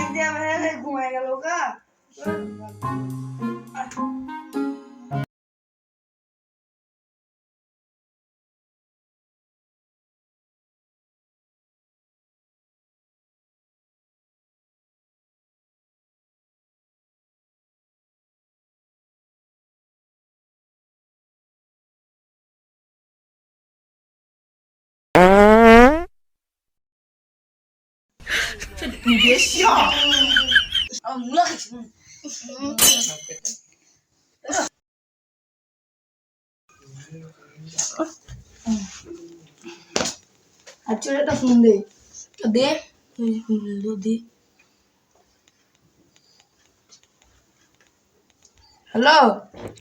India में घुमाएगा लोग। 你别笑。啊，无了。 আচ্ছা একটা ফোন দে দে দে হ্যালো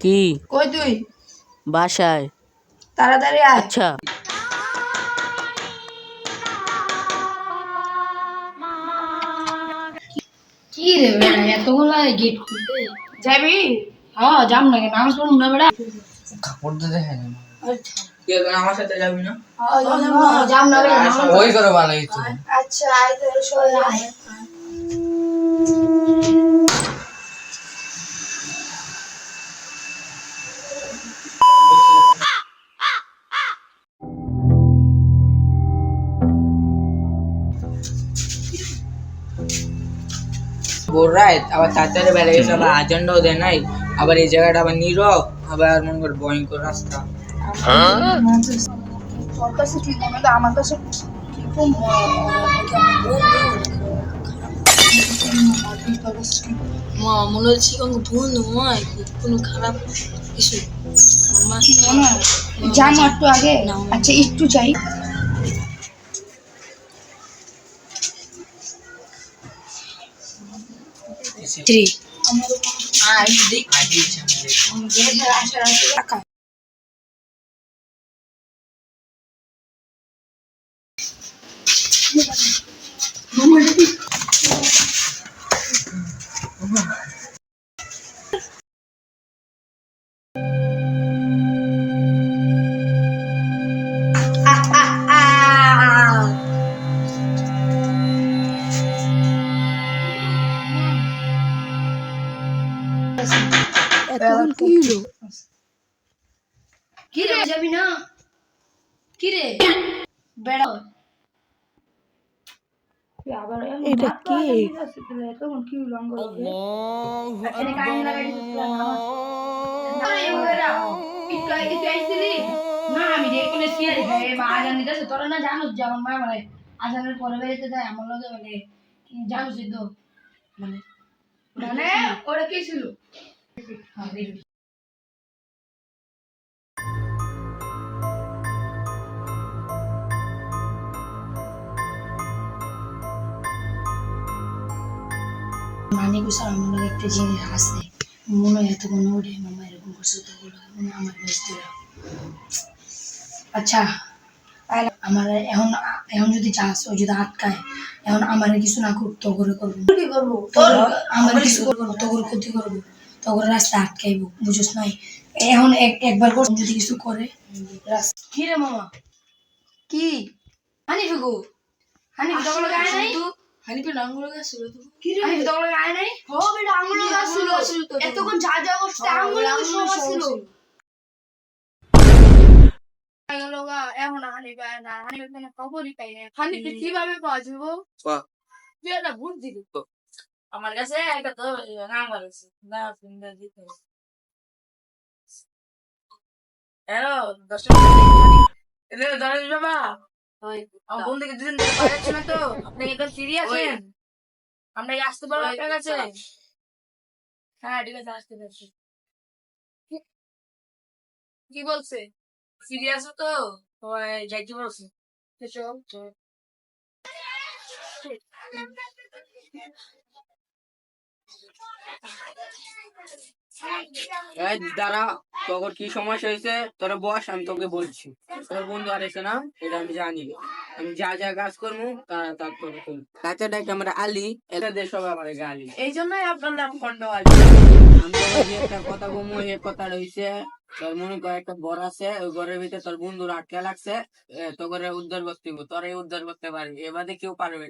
কি কই তুই বাসায় তাড়াতাড়ি আয় আচ্ছা রে বেড়া এতগুলা গেট খুলতে যাবি হ্যাঁ যাম না। কেন নামাজ পড়ুন না। বেড়া কাপড় তো দেখে না। আচ্ছা আমার সাথে যাবি না। যাম না। ওই করে ভালো আচ্ছা আয় তাহলে সবাই রাত আবার তাড়াতাড়ি বেলা গেছে আবার আজেন্ডাও দেয় নাই আবার এই জায়গাটা আবার নীরব আবার মনে কর ভয়ঙ্কর রাস্তা তোর কাছে ঠিক আমার কাছে কীরকম মা মনে হচ্ছে কোন বন্ধু নয় কোনো খারাপ কিছু। মামা জান একটু আগে। আচ্ছা একটু চাই থ্রি আজই সামনে টাকা এতক্ষণ কি হলো? কি রে যাবি না? কি রে? এটা কি? তখন কি এখানে লাগাই না আমি খাই আজান দিতেছে তোরা না জানো যে আমার মা মানে আজানের পরে বেরিতে যায় আমার লগে মানে জানো মানে মানে ওরা কি ছিল মানে গুছার আমার একটা জিনিস আছে। মনে হয় এতক্ষণ ওরে মামা এরকম করছে তো আমার ব্যস্ত আচ্ছা তাহলে আমার এখন এখন যদি চাস ও যদি আটকায় এখন আমার কিছু না করতো তো করে করব। কি করব? আমার কিছু করব? না তোর ক্ষতি করব? তোর রাস্তা আটকাইবো বুঝছ নাই? এখন এক- একবার কর যদি কিছু করে। কি রে মামা? কি? হানি ফেগু হানি তখন আয় নাই? হানি ফেগু আঙ্গুল তো। কি রে? হানি তখন আয় নাই? ও বেটা আঙ্গুল গাছিল। এতক্ষণ যা যা করতে আঙ্গুল গাছিল। গেল গা এখন হানি পায় না হানি পায় খবরই পাই না হানিকে কীভাবে পাওয়া যাব তুই একটা ভুল দিলি আমার কাছে একটা তো নাম্বার আছে না ফিঙ্গার দিতে হ্যালো দশ বাবা আমার বোন থেকে দুদিন তো আপনি একদম আমরা আসতে পারব আপনার কাছে হ্যাঁ ঠিক আছে আসতে পারছি কি বলছে ফ্রি আছো তো যাইতে বলছে চল চল এই দাঁড়া তোর কি সমস্যা হয়েছে? তোরা বস আমি তোকে বলছি। তোর বন্ধু আর এসে না এটা আমি জানি আমি যা যা কাজ করব তা তা তোকে করব তাছাড়া একটা আমরা আলি। এটা দেশ হবে আমার গালি। এই জন্যই আপনার নাম খন্ড আমি একটা কথা রয়েছে তোর মনে কর একটা ঘর আছে ওই ঘরের ভিতরে তোর বন্ধুর আটকে লাগছে তো করে উদ্ধার করতে। তোর এই উদ্ধার করতে পারবি এবারে কেউ পারবে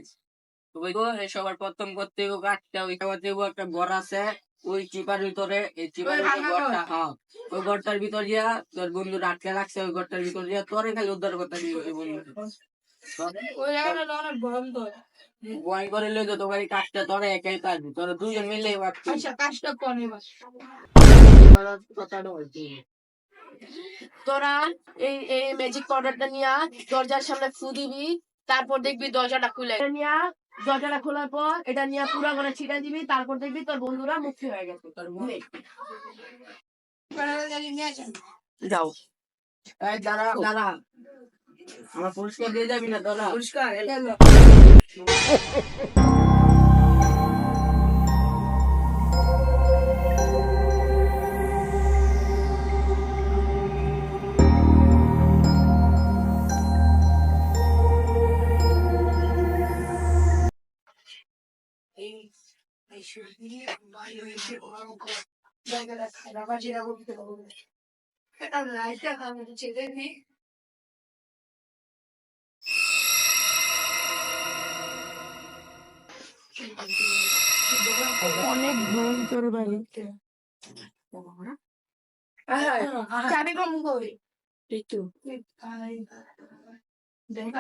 তো সবার প্রথম করতে হবে কাঠটা ওই দেবো একটা ঘর আছে ওই চিপার ভিতরে এই চিপার ভিতরে ঘরটা হ্যাঁ ওই ঘরটার ভিতর দিয়া তোর বন্ধু আটকে রাখছে ওই ঘরটার ভিতর দিয়া তোরে খালি উদ্ধার করতে ওই বন্ধু ওই জায়গাটা অনেক গরম তো করে লই তোমার এই কাজটা তোরে একাই পারবি তোরা দুজন মিলে আচ্ছা কাজটা কর এবার। কথাটা বলছি তোরা এই এই ম্যাজিক পাউডারটা নিয়ে দরজার সামনে ফু দিবি তারপর দেখবি দরজাটা খুলে। নিয়ে দরজাটা খোলার পর এটা নিয়ে পুরা করে ছিটা দিবি তারপর দেখবি তোর বন্ধুরা মুক্তি হয়ে গেছে তোর মনে যাও। দাঁড়া দাঁড়া। আমার পুরস্কার দিয়ে যাবি না দাঁড়া পুরস্কার জায়গাটা খারাপ আছে এরকম এটা লাইটটা খারাপ ছেড়ে দিই অনেক ঘুম তোর বাড়ি চাবি কম করি। একটু দেখ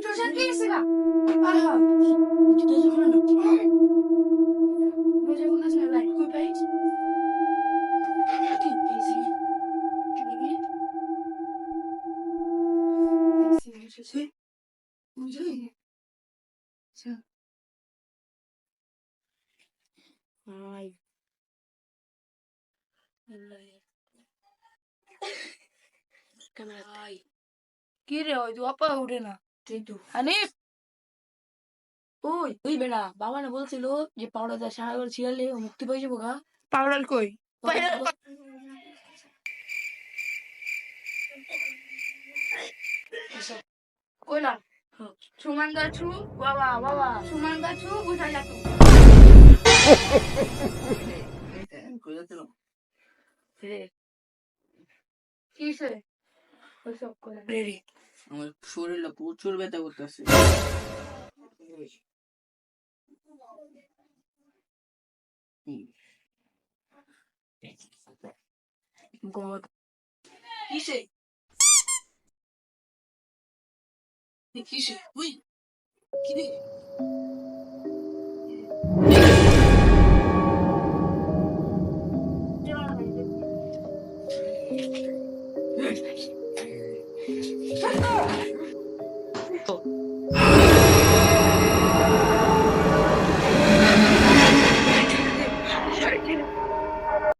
조선 케이스가 아하 이제 하나는 왜 자꾸 나서 나 이거 페이지 페이지 무슨 자 아이 몰라요 카메라 아이 কি রে ওই দুয়াপা উঠে না। হানিফ! ওই ওই বেটা বাবা না বলছিল যে পাউডারটা সারা করে ছিড়ালে ও মুক্তি পেয়ে যাব গা। পাউডার কই? কইলা সুমান গাছু বাবা বাবা সুমান গাছু উঠা যাতো ওইসব করে রেডি। আমার শরীরে প্রচুর ব্যথা করতেছে। গড কিসে? কিসে? উই কি Exacto.